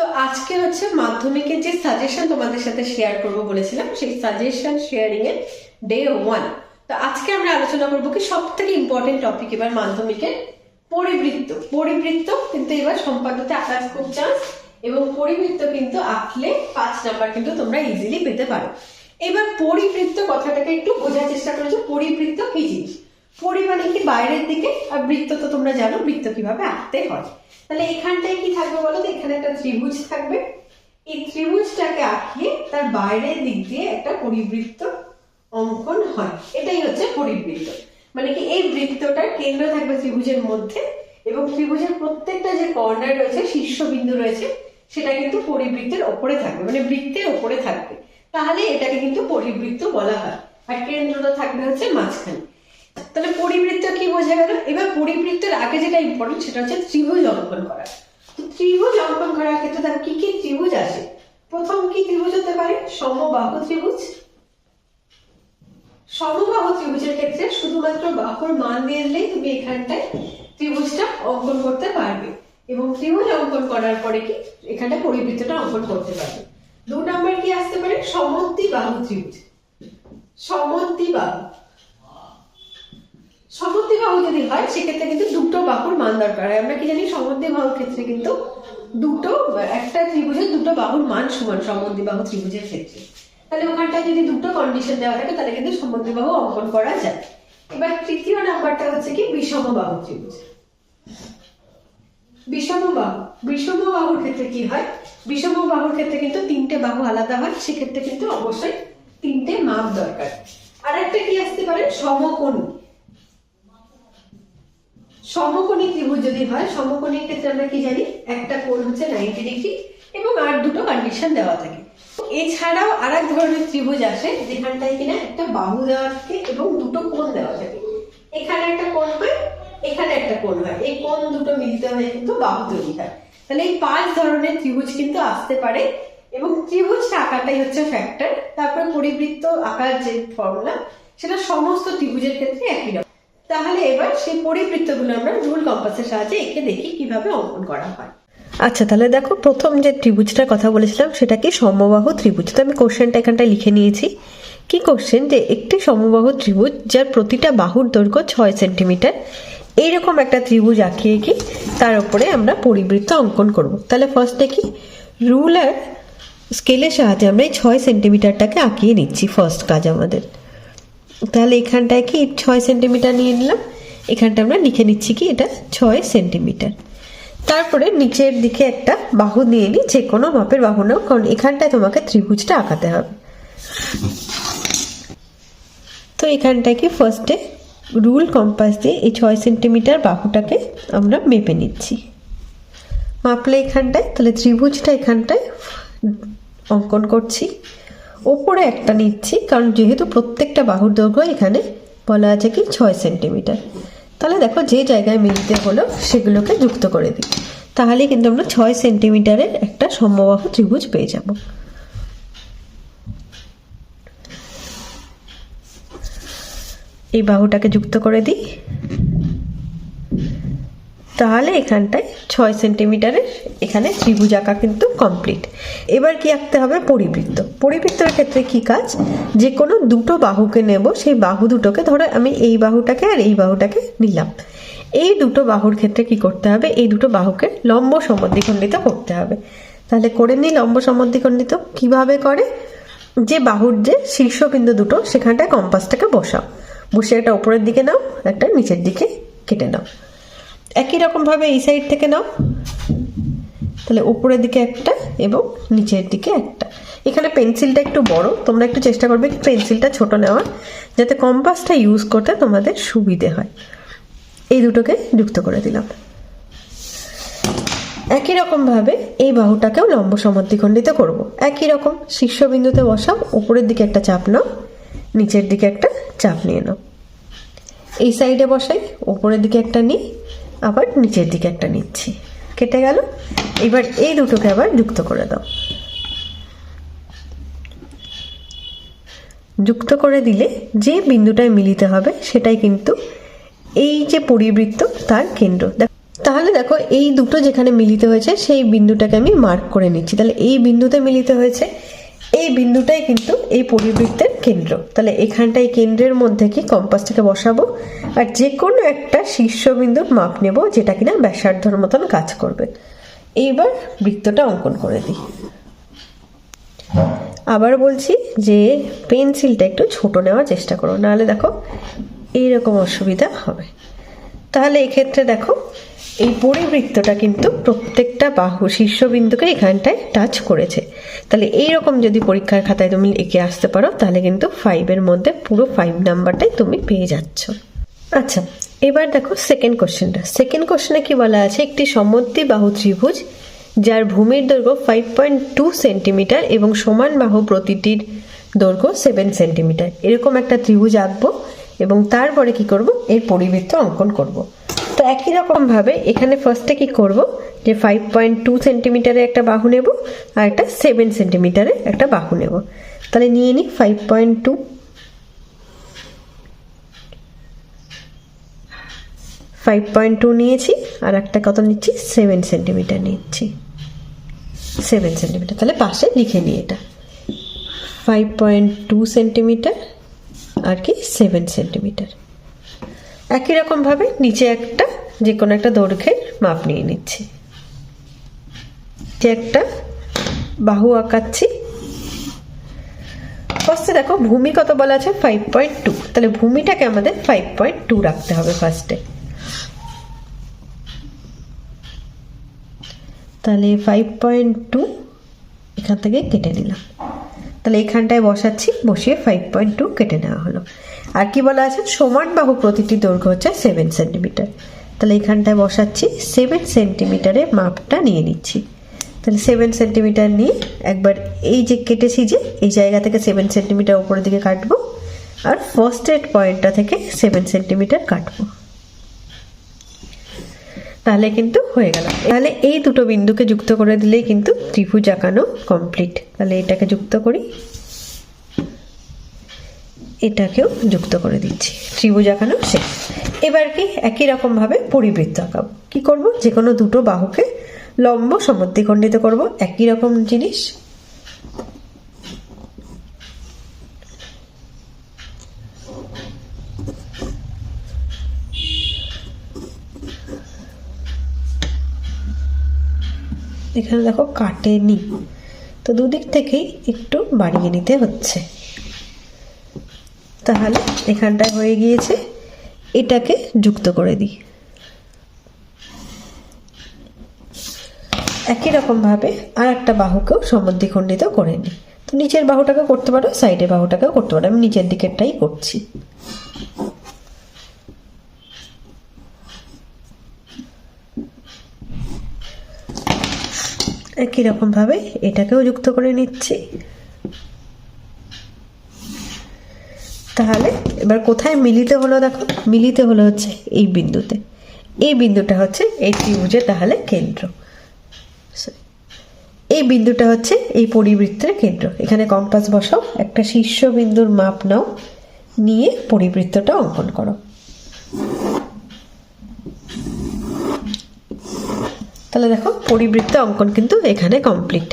তো আজকে হচ্ছে মাধ্যমিকের যে সাজেশন তোমাদের সাথে শেয়ার করব বলেছিলাম, সেই সাজেশন শেয়ারিং এর ডে ওয়ান তো আজকে আমরা আলোচনা করব কি সব থেকে ইম্পর্টেন্ট টপিক এবার মাধ্যমিকের পরিবৃত্ত। পরিবৃত্ত কিন্তু এবার সম্পাদ্যতে আকার খুব চান্স এবং পরিবৃত্ত কিন্তু আঁকলে পাঁচ নাম্বার কিন্তু তোমরা ইজিলি পেতে পারো। এবার পরিবৃত্ত কথাটাকে একটু বোঝার চেষ্টা করেছ, পরিবৃত্ত কি জিনিস? পরি মানে কি বাইরের দিকে? আর বৃত্ত তো তোমরা জানো, বৃত্ত কীভাবে আঁকতে হয়। তাহলে এখানটায় কি থাকবে বলো এখানে একটা ত্রিভুজ থাকবে। এই ত্রিভুজটাকে আঁকিয়ে তার বাইরের দিক দিয়ে একটা পরিবৃত্ত অঙ্কন হয়। এটাই হচ্ছে পরিবৃত্ত। মানে কি এই বৃত্তটার কেন্দ্র থাকবে ত্রিভুজের মধ্যে এবং ত্রিভুজের প্রত্যেকটা যে কর্নার রয়েছে, শীর্ষবিন্দু রয়েছে, সেটা কিন্তু পরিবৃত্তের ওপরে থাকবে। মানে বৃত্তের ওপরে থাকবে। তাহলে এটাকে কিন্তু পরিবৃত্ত বলা হয়। আর কেন্দ্রটা থাকবে হচ্ছে মাঝখানে। তাহলে পরিবৃত্ত কি বোঝা গেল? এবার পরিবৃত্তের আগে যেটা ইম্পর্টেন্ট সেটা হচ্ছে ত্রিভুজ অঙ্কন করা। ত্রিভুজ অঙ্কন করার ক্ষেত্রে তার কি কি ত্রিভুজ আসে প্রথম কি ত্রিভুজ হতে পারে? সমবাহু ত্রিভুজ। সমবাহু ত্রিভুজের ক্ষেত্রে শুধুমাত্র বাহুর মান দিয়ে দিলেই তুমি এখানটায় ত্রিভুজটা অঙ্কন করতে পারবে। এবং ত্রিভুজ অঙ্কন করার পরে কি? এখানটা পরিবৃত্তটা অঙ্কন করতে পারবে। দু নম্বর কি আসতে পারে? সমদ্বি বাহু ত্রিভুজ। সমদ্বি বাহু সমদ্বি বাহু যদি হয়, সেক্ষেত্রে কিন্তু দুটো বাহুর মান দরকার হয়। আমরা কি জানি, সমদ্বি বাহুর ক্ষেত্রে কিন্তু দুটো, একটা ত্রিভুজের দুটো বাহুর মান সমান, সমদ্বি বাহু ত্রিভুজের ক্ষেত্রে। তাহলে ওখানটায় যদি দুটো কন্ডিশন দেওয়া থাকে, তাহলে কিন্তু সমদ্বি বাহু অঙ্কন করা যায়। এবার তৃতীয় নাম্বারটা হচ্ছে কি, বিষম বাহু ত্রিভুজ। বিষম বাহু, বিষম বাহুর ক্ষেত্রে কি হয়? বিষম বাহুর ক্ষেত্রে কিন্তু তিনটে বাহু আলাদা হয়, সেক্ষেত্রে কিন্তু অবশ্যই তিনটে মাপ দরকার। আর একটা কি আসতে পারে? সমকোণী। সমকোণী ত্রিভুজ যদি হয়, সমকোণীর ক্ষেত্রে আমরা কি জানি? একটা কোণ হচ্ছে নাইনটি ডিগ্রি এবং আর দুটো কন্ডিশন দেওয়া থাকে। এছাড়াও আর এক ধরনের ত্রিভুজ আসে যেখানটায় কিনা একটা বাহু দেওয়া থাকে এবং দুটো কোণ দেওয়া থাকে। এখানে একটা কোণ হয়, এখানে একটা কোণ হয়। এই কোণ দুটো মিলিত হয়ে কিন্তু বাহু তৈরি হয়। তাহলে এই পাঁচ ধরনের ত্রিভুজ কিন্তু আসতে পারে এবং ত্রিভুজটা আঁকাটাই হচ্ছে ফ্যাক্টর তারপর পরিবৃত্ত আঁকার যে ফর্মুলা সেটা সমস্ত ত্রিভুজের ক্ষেত্রে একই রকম। তাহলে এবার সেই পরিবৃত্তগুলো আমরা রুল কম্পাসের সাহায্যে এঁকে দেখি কীভাবে অঙ্কন করা হয়। আচ্ছা তাহলে দেখো প্রথম যে ত্রিভুজটার কথা বলেছিলাম সেটা কি সমবাহু ত্রিভুজ। তো আমি কোশ্চেনটা এখানটায় লিখে নিয়েছি। কি কোশ্চেন যে একটি সমবাহু ত্রিভুজ যার প্রতিটা বাহুর দৈর্ঘ্য ছয় সেন্টিমিটার এইরকম একটা ত্রিভুজ আঁকিয়ে কি তার উপরে আমরা পরিবৃত্ত অঙ্কন করব। তাহলে ফার্স্টে কি রুলার স্কেলের সাহায্যে আমরা এই ছয় সেন্টিমিটারটাকে আঁকিয়ে নিচ্ছি ফার্স্ট কাজ আমাদের। তাহলে এখানটায় কি ছয় সেন্টিমিটার নিয়ে নিলাম? এখানটা আমরা লিখে নিচ্ছি কি এটা ছয় সেন্টিমিটার। তারপরে নিচের দিকে একটা বাহু নিয়ে নিই যে কোনো মাপের বাহু নাও, কারণ এখানটায় তোমাকে ত্রিভুজটা আঁকাতে হবে। তো এখানটায় কি ফার্স্টে রুল কম্পাস দিয়ে এই ছয় সেন্টিমিটার বাহুটাকে আমরা মেপে নিচ্ছি। মাপলে এখানটায়, তাহলে ত্রিভুজটা এখানটায় অঙ্কন করছি। ওপরে একটা নিচ্ছি, কারণ যেহেতু প্রত্যেকটা বাহুর দৈর্ঘ্য এখানে বলা আছে কি ছয় সেন্টিমিটার। তাহলে দেখো যে জায়গায় মিলতে হলো সেগুলোকে যুক্ত করে দিই। তাহলে কিন্তু আমরা ছয় সেন্টিমিটারের একটা সমবাহু ত্রিভুজ পেয়ে যাব। এই বাহুটাকে যুক্ত করে দিই। তাহলে এখানটায় ছয় সেন্টিমিটারের এখানে ত্রিভুজ আঁকা কিন্তু কমপ্লিট এবার কি আঁকতে হবে? পরিবৃত্ত। পরিবৃত্তের ক্ষেত্রে কি কাজ? যে কোনো দুটো বাহুকে নেব, সেই বাহু দুটোকে ধরো আমি এই বাহুটাকে আর এই বাহুটাকে নিলাম। এই দুটো বাহুর ক্ষেত্রে কি করতে হবে? এই দুটো বাহুকে লম্ব সমদ্বিখণ্ডিত করতে হবে। তাহলে করে নিই লম্ব সমদ্বিখণ্ডিত। কীভাবে করে? যে বাহুর যে শীর্ষবিন্দু দুটো, সেখানটায় কম্পাসটাকে বসাও। বসে একটা উপরের দিকে নাও একটা নিচের দিকে কেটে নাও। একই রকমভাবে এই সাইড থেকে নাও। তাহলে উপরের দিকে একটা এবং নিচের দিকে একটা। এখানে পেন্সিলটা একটু বড়, তোমরা একটু চেষ্টা করবে পেন্সিলটা ছোট নেওয়ার, যাতে কম্পাসটা ইউজ করতে তোমাদের সুবিধে হয়। এই দুটোকে যুক্ত করে দিলাম। একই রকমভাবে এই বাহুটাকেও লম্ব সমদ্বিখণ্ডিত করব। একই রকম শীর্ষবিন্দুতে বসাও, উপরের দিকে একটা চাপ নাও, নিচের দিকে একটা চাপ নিয়ে নাও। এই সাইডে বসাই, উপরের দিকে একটা নিই আবার নিচের দিকে একটা নিচ্ছি। কেটে গেল। এবার এই দুটোকে আবার যুক্ত করে দাও। যুক্ত করে দিলে যে বিন্দুটায় মিলিতে হবে সেটাই কিন্তু এই যে পরিবৃত্ত তার কেন্দ্র। তাহলে দেখো এই দুটো যেখানে মিলিত হয়েছে সেই বিন্দুটাকে আমি মার্ক করে নিচ্ছি। তাহলে এই বিন্দুতে মিলিত হয়েছে এই বিন্দুটাই কিন্তু এই পরিবৃত্তের কেন্দ্র। তাহলে এখানটাই কেন্দ্রের মধ্যে কি কম্পাসটাকে বসাবো? আর যে কোনো একটা শীর্ষবিন্দুর মাপ নেব যেটা কিনা ব্যাসার্ধর মতন কাজ করবে। এইবার বৃত্তটা অঙ্কন করে দিই। আবার বলছি যে পেন্সিলটা একটু ছোট নেওয়ার চেষ্টা করো, নাহলে দেখো এইরকম অসুবিধা হবে। তাহলে এক্ষেত্রে দেখো, এই পরিবৃত্তটা কিন্তু প্রত্যেকটা বাহু, শীর্ষবিন্দুকে এখানটায় টাচ করেছে। তাহলে এইরকম যদি পরীক্ষার খাতায় তুমি এঁকে আসতে পারো, তাহলে কিন্তু ফাইভের মধ্যে পুরো ফাইভ নাম্বারটাই তুমি পেয়ে যাচ্ছ। আচ্ছা এবার দেখো সেকেন্ড কোশ্চেনটা সেকেন্ড কোশ্চেনে কি বলা আছে? একটি সমদ্বি বাহু ত্রিভুজ, যার ভূমির দৈর্ঘ্য ফাইভ পয়েন্ট টু সেন্টিমিটার এবং সমান বাহু প্রতিটির দৈর্ঘ্য সেভেন সেন্টিমিটার এরকম একটা ত্রিভুজ আঁকবো এবং তারপরে কি করব? এর পরিবৃত্ত অঙ্কন করব। তো একই রকম ভাবে এখানে ফার্স্টে কি করব? যে ফাইভ পয়েন্ট টু সেন্টিমিটারে একটা বাহু নেব আর একটা সেভেন সেন্টিমিটারে একটা বাহু নেব। তাহলে নিয়ে নিই five point two five point two নিয়েছি আর একটা কত নিচ্ছি? সেভেন সেন্টিমিটার নিচ্ছি। সেভেন সেন্টিমিটার তাহলে পাশে লিখে নিই এটা। ফাইভ পয়েন্ট টু সেন্টিমিটার আর কি সেভেন সেন্টিমিটার একই রকমভাবে নিচে একটা যে কোনো একটা দৈর্ঘ্যের মাপ নিয়ে নিচ্ছি। যে একটা বাহু আঁকাচ্ছি। ফার্স্টে দেখো, ভূমি কত বলা আছে? ফাইভ পয়েন্ট টু তাহলে ভূমিটাকে আমাদের ফাইভ পয়েন্ট টু রাখতে হবে ফার্স্টে তাহলে ফাইভ পয়েন্ট টু এখান থেকে কেটে নিলাম। তাহলে এখানটায় বসাচ্ছি, বসিয়ে ফাইভ পয়েন্ট টু কেটে নেওয়া হলো। আর কি বলা আছে? সমান বাহু প্রতিটি দৈর্ঘ্য হচ্ছে সেভেন সেন্টিমিটার তাহলে এখানটায় বসাচ্ছি সেভেন সেন্টিমিটারের মাপটা নিয়ে নিচ্ছি। তাহলে সেভেন সেন্টিমিটার নিয়ে একবার এই যে কেটেছি যে, এই জায়গা থেকে সেভেন সেন্টিমিটার উপরের দিকে কাটবো, আর ফার্স্ট এড পয়েন্টটা থেকে সেভেন সেন্টিমিটার কাটবো। তাহলে কিন্তু হয়ে গেল। তাহলে এই দুটো বিন্দুকে যুক্ত করে দিলেই কিন্তু ত্রিভুজ আঁকানো কমপ্লিট তাহলে এটাকে যুক্ত করি। এটাকেও যুক্ত করে দিচ্ছি। ত্রিভুজ আঁকানো শেষ। এবার কি একই রকমভাবে পরিবৃত্ত আঁকাব। কি করব? যে কোনো দুটো বাহুকে লম্ব সমদ্বিখণ্ডিত করব। একই রকম জিনিস। এখানে দেখো কাটেনি। তো দুদিক থেকেই একটু বাড়িয়ে নিতে হচ্ছে। তাহলে এখানটায় হয়ে গিয়েছে, এটাকে যুক্ত করে দিই। একই রকমভাবে আর একটা বাহুকেও সমদ্বিখণ্ডিত করে নিই। তো নিচের বাহুটাকে করতে পারো, সাইডের বাহুটাকেও করতে পারো। আমি নিচের দিকেরটাই করছি। একই রকমভাবে এটাকেও যুক্ত করে নিচ্ছি। তাহলে এবার কোথায় মিলিত হলো দেখো? মিলিত হলো হচ্ছে এই বিন্দুতে। এই বিন্দুটা হচ্ছে এই ত্রিভুজের তাহলে কেন্দ্র। এই বিন্দুটা হচ্ছে এই পরিবৃত্তের কেন্দ্র। এখানে কম্পাস বসাও, একটা শীর্ষ বিন্দুর মাপ নাও, নিয়ে পরিবৃত্তটা অঙ্কন করো। তাহলে দেখো, পরিবৃত্ত অঙ্কন কিন্তু এখানে কমপ্লিট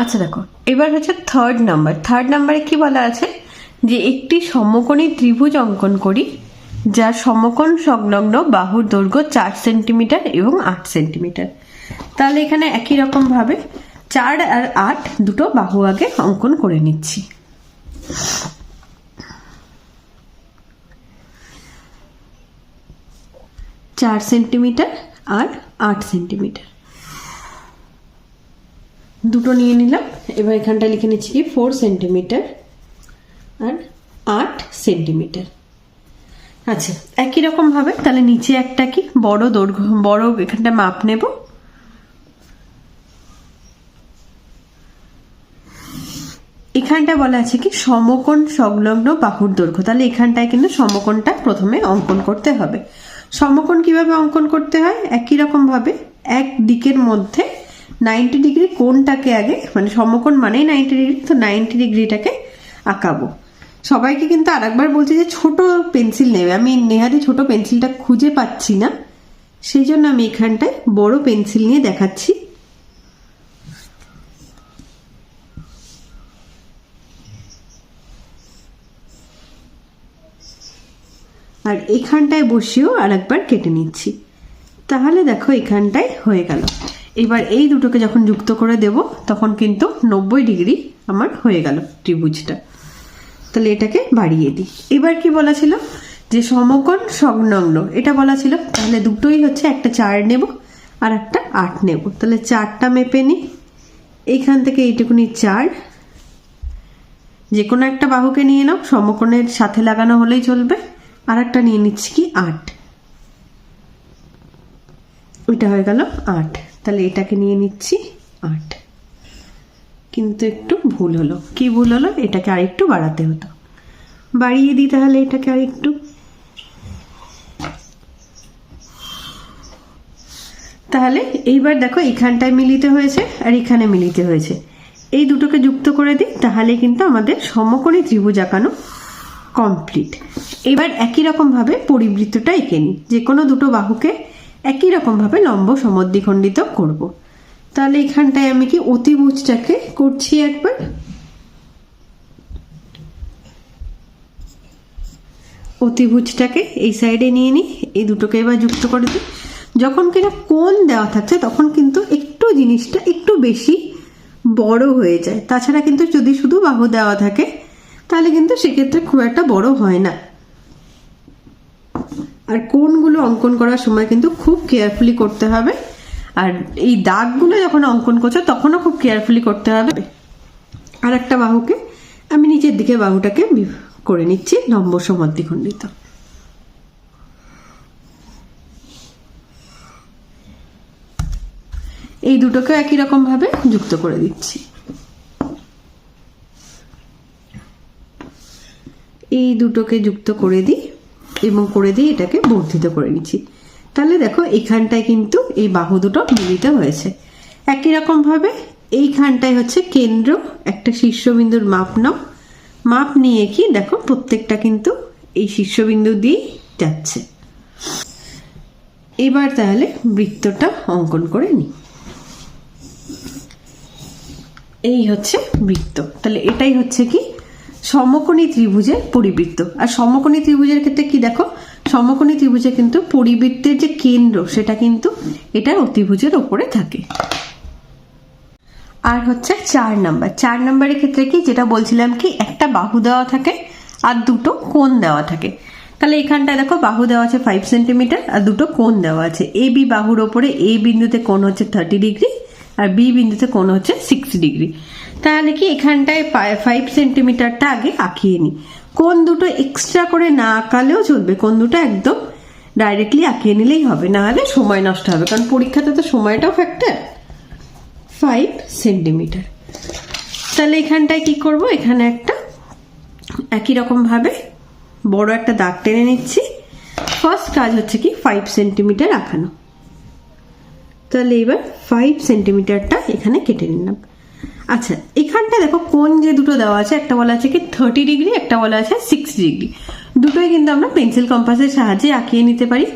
আচ্ছা দেখো, এবার হচ্ছে থার্ড নাম্বার থার্ড নাম্বারে কি বলা আছে? যে একটি সমকোণী ত্রিভুজ অঙ্কন করি, যার সমকোণ সংলগ্ন বাহুর দৈর্ঘ্য চার সেন্টিমিটার এবং আট সেন্টিমিটার। তাহলে এখানে একই রকম ভাবে চার আর আট দুটো বাহু আগে অঙ্কন করে নিচ্ছি। চার সেন্টিমিটার আর আট সেন্টিমিটার। দুটো নিয়ে নিলাম, এবার এখানটা লিখে নিচ্ছি কি ফোর সেন্টিমিটার আর আট সেন্টিমিটার। আচ্ছা একই রকম ভাবে, তাহলে নিচে একটা কি, বড় দৈর্ঘ্য, বড় এখানটা মাপ নেব। এখানটা বলা আছে কি, সমকোণ সংলগ্ন বাহুর দৈর্ঘ্য, তাহলে এখানটায় কিন্তু সমকোণটা প্রথমে অঙ্কন করতে হবে। সমকোণ কীভাবে অঙ্কন করতে হয়? একই রকমভাবে এক দিকের মধ্যে নাইনটি ডিগ্রি কোনটাকে আগে মানে সমকোণ মানেই নাইনটি ডিগ্রি তো নাইনটি ডিগ্রিটাকে আঁকাবো। সবাইকে কিন্তু আরেকবার বলছি যে ছোট পেন্সিল নেবে। আমি নেহাতি ছোট পেন্সিলটা খুঁজে পাচ্ছি না। সেই জন্য আমি এখানটায় বড় পেন্সিল নিয়ে দেখাচ্ছি। আর এখানটায় বসিয়েও আর একবার কেটে নিচ্ছি। তাহলে দেখো এখানটায় হয়ে গেল। এবার এই দুটোকে যখন যুক্ত করে দেব, তখন কিন্তু নব্বই ডিগ্রি আমার হয়ে গেল ত্রিভুজটা। তাহলে এটাকে বাড়িয়ে দিই। এবার কি বলা ছিল? যে সমকোণ সংলগ্ন, এটা বলা ছিল। তাহলে দুটোই হচ্ছে একটা চার নেব আর একটা আট নেব। তাহলে চারটা মেপে নিই। এইখান থেকে এইটুকুনি চার। যে কোনো একটা বাহুকে নিয়ে নাও, সমকোণের সাথে লাগানো হলেই চলবে। আর একটা নিয়ে নিচ্ছি কি? আট। ওইটা হয়ে গেল আট। তাহলে এটাকে নিয়ে নিচ্ছি আট। কিন্তু একটু ভুল হলো। কি ভুল হলো? এটাকে আরেকটু বাড়াতে হতো। বাড়িয়ে দিই তাহলে এটাকে আরেকটু। তাহলে এইবার দেখো এখানটায় মিলিত হয়েছে আর এখানে মিলিত হয়েছে। এই দুটোকে যুক্ত করে দিই, তাহলে কিন্তু আমাদের সমকোণী ত্রিভুজ আঁকানো কমপ্লিট এবার একই রকমভাবে পরিবৃত্তটা এঁকে নিই। যে কোনো দুটো বাহুকে একই রকমভাবে লম্ব সমদ্বিখণ্ডিত করব। তাহলে এখানটায় আমি কি অতিভুজটাকে করছি একবার? অতিভুজটাকে এই সাইডে নিয়ে নিই, এই দুটোকে এবার যুক্ত করে দিই। যখন কিনা কোন দেওয়া থাকছে, তখন কিন্তু একটু জিনিসটা একটু বেশি বড় হয়ে যায়। তাছাড়া কিন্তু যদি শুধু বাহু দেওয়া থাকে তাহলে কিন্তু সেক্ষেত্রে খুব একটা বড় হয় না। আর কোনগুলো অঙ্কন করার সময় কিন্তু খুব কেয়ারফুলি করতে হবে। আর এই দাগগুলো যখন অঙ্কন করছ, তখনও খুব কেয়ারফুলি করতে হবে। আর একটা বাহুকে, আমি নিচের দিকে বাহুটাকে করে নিচ্ছি, লম্ব সমদ্বিখণ্ডিত এই দুটোকে একই রকম ভাবে যুক্ত করে দিচ্ছি। এই দুটোকে যুক্ত করে দিই এবং করে দিয়ে এটাকে বর্ধিত করে নিচ্ছি। তাহলে দেখো, এইখানটায় কিন্তু এই বাহু দুটো মিলিত হয়েছে। একই রকম ভাবে এইখানটায় হচ্ছে কেন্দ্র, একটা শীর্ষবিন্দুর মাপ নাও। মাপ নিয়ে কি দেখো, প্রত্যেকটা কিন্তু এই শীর্ষবিন্দু দিয়েই যাচ্ছে। এবার তাহলে বৃত্তটা অঙ্কন করে নিই। এই হচ্ছে বৃত্ত। তাহলে এটাই হচ্ছে কি? সমকোণী ত্রিভুজের পরিবৃত্ত। আর সমকোণী ত্রিভুজের ক্ষেত্রে কি দেখো? সমকোণী ত্রিভুজে কিন্তু পরিবৃত্তের যে কেন্দ্র, সেটা কিন্তু এটার অতিভুজের ওপরে থাকে। আর হচ্ছে চার নাম্বার। চার নাম্বারের ক্ষেত্রে কি? যেটা বলছিলাম কি, একটা বাহু দেওয়া থাকে আর দুটো কোণ দেওয়া থাকে। তাহলে এখানটায় দেখো বাহু দেওয়া আছে ফাইভ সেন্টিমিটার আর দুটো কোণ দেওয়া আছে। এ বি বাহুর ওপরে এ বিন্দুতে কোণ হচ্ছে থার্টি ডিগ্রি আর বি বিন্দুতে কোণ হচ্ছে সিক্স ডিগ্রি তাহলে কি এখানটায় ফাইভ সেন্টিমিটারটা আগে আঁকিয়ে নিই কোন দুটো এক্সট্রা করে না আঁকালেও চলবে, কোন দুটো একদম ডাইরেক্টলি আঁকিয়ে নিলেই হবে, না হলে সময় নষ্ট হবে, কারণ পরীক্ষাতে তো সময়টাও ফ্যাক্টর ফাইভ সেন্টিমিটার তাহলে এখানটায় কি করব? এখানে একটা একই রকম ভাবে বড় একটা দাগ টেনে নিচ্ছি। ফার্স্ট কাজ হচ্ছে কি ফাইভ সেন্টিমিটার আঁকানো। তাহলে এবার ফাইভ সেন্টিমিটারটা এখানে কেটে নিলাম। আচ্ছা এখানটা দেখো কোন যে দুটো দেওয়া আছে, একটা বলা আছে কি থার্টি ডিগ্রি একটা বলা আছে সিক্স ডিগ্রি দুটোই কিন্তু আমরা পেন্সিল কম্পাসের সাহায্যে আঁকিয়ে নিতে পারি।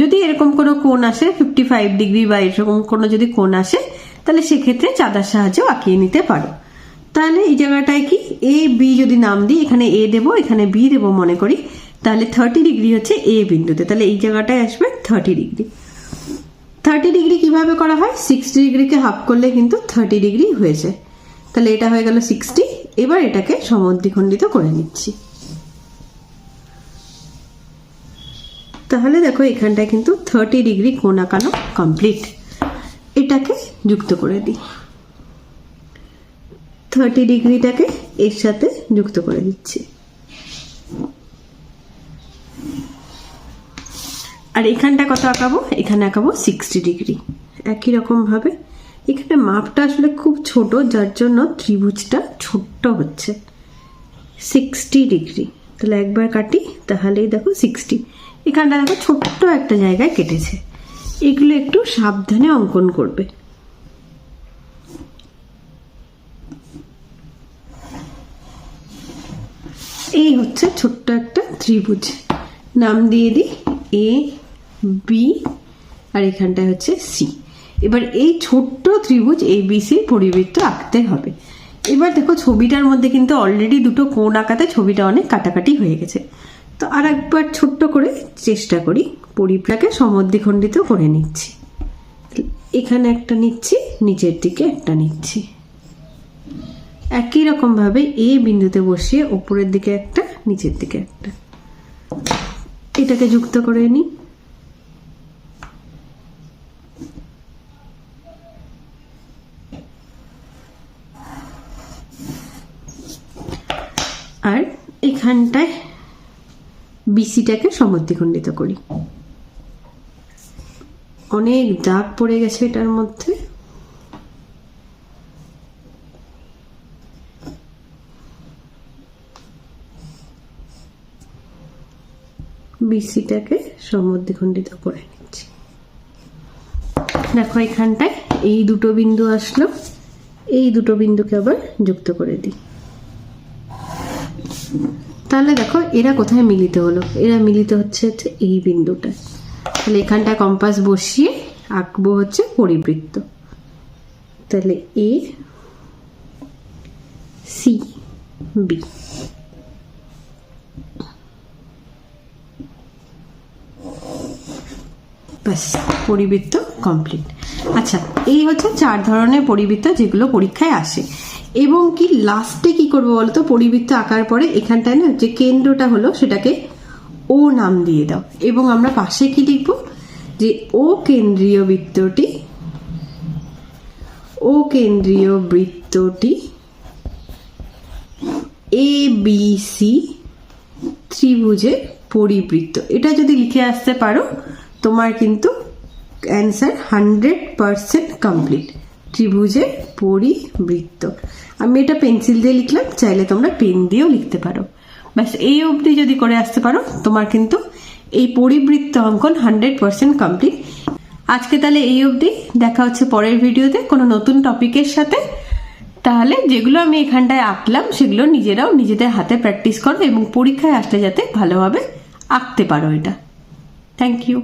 যদি এরকম কোনো কোণ আসে ফিফটি ফাইভ ডিগ্রি বা এরকম কোনো যদি কোণ আসে, তাহলে সেক্ষেত্রে চাঁদার সাহায্যেও আঁকিয়ে নিতে পারো। তাহলে এই জায়গাটায় কি? এ বি যদি নাম দিই, এখানে এ দেবো, এখানে বি দেবো মনে করি, তাহলে থার্টি ডিগ্রি হচ্ছে এ বিন্দুতে। তাহলে এই জায়গাটায় আসবে থার্টি ডিগ্রি থার্টি ডিগ্রি কীভাবে করা হয়? সিক্সটি ডিগ্রিকে হাফ করলে কিন্তু থার্টি ডিগ্রি হয়েছে তাহলে এটা হয়ে গেল সিক্সটি এবার এটাকে সমদ্বিখণ্ডিত করে নিচ্ছি। তাহলে দেখো এখানটায় কিন্তু থার্টি ডিগ্রি কোণ আঁকানো কমপ্লিট এটাকে যুক্ত করে দিই। থার্টি ডিগ্রিটাকে এর সাথে যুক্ত করে দিচ্ছি। আর এখানটা কত আঁকাবো? এখানে আঁকাবো সিক্সটি ডিগ্রি একই রকম ভাবে এখানে মাপটা আসলে খুব ছোট, যার জন্য ত্রিভুজটা ছোট্ট হচ্ছে। সিক্সটি ডিগ্রি তাহলে একবার কাটি, তাহলেই দেখো সিক্সটি এখানটা দেখো ছোট্ট একটা জায়গায় কেটেছে। এগুলো একটু সাবধানে অঙ্কন করবে। এই হচ্ছে ছোট্ট একটা ত্রিভুজ। নাম দিয়ে দিই এ বি আর এখানটায় হচ্ছে সি এবার এই ছোট্ট ত্রিভুজ এবিসি পরিবৃত্ত আঁকতে হবে। এবার দেখো ছবিটার মধ্যে কিন্তু অলরেডি দুটো কোণ আঁকাতে ছবিটা অনেক কাটাকাটি হয়ে গেছে। তো আর একবার ছোট্ট করে চেষ্টা করি, পরিপ্রাকে সমদ্বিখণ্ডিত করে নিচ্ছি। এখানে একটা নিচ্ছি, নিচের দিকে একটা নিচ্ছি। একই রকম ভাবে এ বিন্দুতে বসিয়ে উপরের দিকে একটা, নিচের দিকে একটা। এটাকে যুক্ত করে নিই আর এখানটায় বিসিটাকে সমদ্বিখণ্ডিত করি। অনেক দাগ পড়ে গেছে এটার মধ্যে। বিসিটাকে সমদ্বিখণ্ডিত করে নিচ্ছি। দেখো এখানটায় এই দুটো বিন্দু আসলো। এই দুটো বিন্দুকে আবার যুক্ত করে দিই। তাহলে দেখো, এরা কোথায় মিলিত হলো? এরা মিলিত হচ্ছে হচ্ছে এই বিন্দুটা তাহলে এখানটায় কম্পাস বসিয়ে আঁকবো হচ্ছে পরিবৃত্ত। তাহলে এ সি বি ব্যাস, পরিবৃত্ত কমপ্লিট আচ্ছা এই হচ্ছে চার ধরনের পরিবৃত্ত যেগুলো পরীক্ষায় আসে। এবং কি লাস্টে কি করব বলতো? পরিবৃত্ত আঁকার পরে এখানটায় না যে কেন্দ্রটা হলো সেটাকে ও নাম দিয়ে দাও। এবং আমরা পাশে কি লিখব? যে ও কেন্দ্রীয় বৃত্তটি ও কেন্দ্রীয় বৃত্তটি এ বি সি ত্রিভুজের পরিবৃত্ত। এটা যদি লিখে আসতে পারো, তোমার কিন্তু অ্যান্সার হান্ড্রেড পারসেন্ট কমপ্লিট ত্রিভুজের পরিবৃত্ত। আমি এটা পেন্সিল দিয়ে লিখলাম, চাইলে তোমরা পেন দিয়েও লিখতে পারো। ব্যাস, এই অবধি যদি করে আসতে পারো, তোমার কিন্তু এই পরিবৃত্ত অঙ্কন হান্ড্রেড পারসেন্ট কমপ্লিট আজকে তাহলে এই অবধি, দেখা হচ্ছে পরের ভিডিওতে কোনো নতুন টপিকের সাথে। তাহলে যেগুলো আমি এখানটায় আঁকলাম, সেগুলো নিজেরাও নিজেদের হাতে প্র্যাকটিস করো এবং পরীক্ষায় আসলে যাতে ভালোভাবে আঁকতে পারো এটা। Thank you